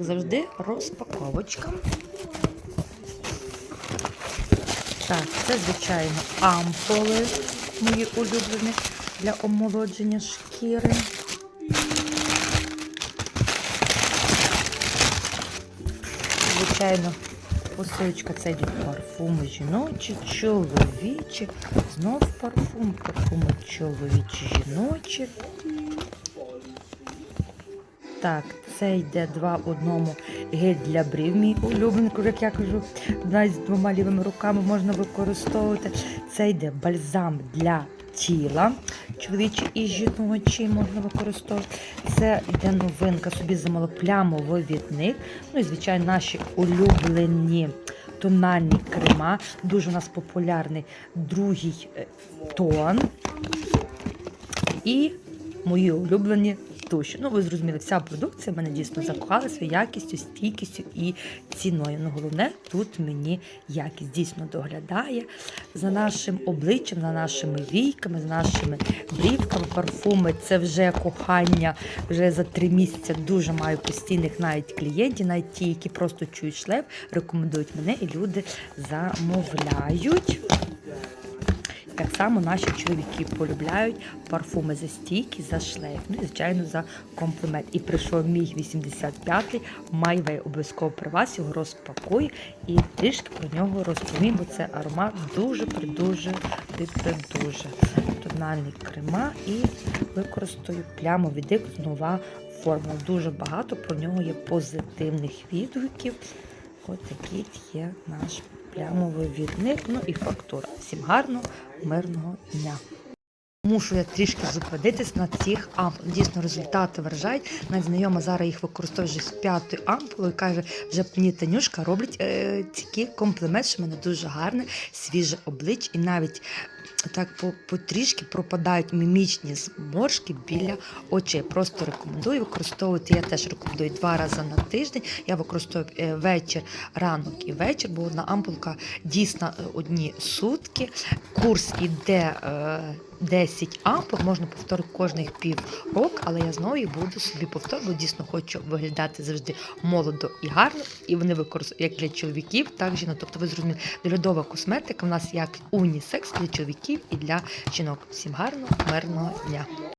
Завжди розпаковочка. Так, це, звичайно, ампули мої улюблені для омолодження шкіри. Звичайно, посилочка це йдуть парфуми жіночі, чоловічі. Знов парфум, парфуми чоловічі, жіночі. Так, це йде два в одному гель для брів. Мій улюблений, як я кажу, навіть з двома лівими руками можна використовувати. Це йде бальзам для тіла, чоловічий і жіночий можна використовувати. Це йде новинка, собі замало плямовивідник. Ну і, звичайно, наші улюблені тональні крема. Дуже у нас популярний другий е, тон. І мої улюблені туші. Ну, ви зрозуміли, вся продукція мене дійсно закохала своєю якістю, стійкістю і ціною. Ну, головне, тут мені якість дійсно доглядає за нашим обличчям, за нашими війками, за нашими брівками, парфуми. Це вже кохання вже за три місяці. Дуже маю постійних навіть клієнтів, навіть ті, які просто чують шлейф, рекомендують мене, і люди замовляють. Так само наші чоловіки полюбляють парфуми за стійкі, за шлейф, ну і звичайно за комплімент. І прийшов мій 85-й Майвей обов'язково при вас його розпакую і трішки про нього розповім, бо це аромат дуже придуже дуже тональний крема і використаю плямовий дик нова формула. Дуже багато про нього є позитивних відгуків. Ось такий є наш плямовий відник, ну і фактура. Всім гарного, мирного дня. Мушу я трішки зупинитись на цих ампулах. Дійсно, результати вражають. Навіть знайома зараз їх використовує вже з п'ятою ампулою. Каже, вже мені Танюшка роблять е, такий комплімент, що в мене дуже гарне, свіже обличчя, і навіть так потрішки пропадають мімічні зморшки біля очей. Просто рекомендую використовувати. Я теж рекомендую два рази на тиждень. Я використовую е, вечір, ранок і вечір, бо одна ампулка дійсно е, одні сутки. Курс іде. Е, 10 ампул, можна повторити кожних пів року, але я знову їх буду собі повторювати, бо дійсно хочу виглядати завжди молодо і гарно, і вони використовують як для чоловіків, так жінок. Тобто ви зрозуміли, доглядова косметика в нас як унісекс для чоловіків і для жінок. Всім гарного, мирного дня!